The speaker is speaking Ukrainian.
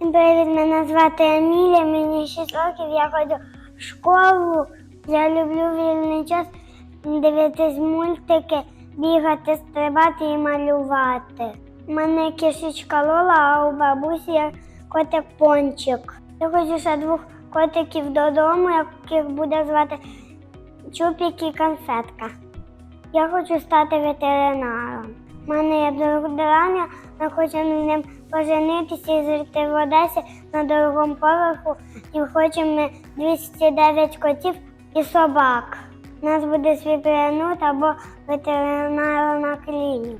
Привіт, мене звати Емілія, мені 6 років, я ходжу в школу. Я люблю вільний час дивитись мультики, бігати, стрибати і малювати. У мене кішечка Лола, а у бабусі котик пончик. Я хочу ще двох котиків додому, яких буде звати Чупік і конфетка. Я хочу стати ветеринаром. У мене є Драня, ми хочемо з ним поженитися і жити в Одесі на другому поверху. І хочемо ми 209 котів і собак. У нас буде свій приянут або ветеринарна клініка.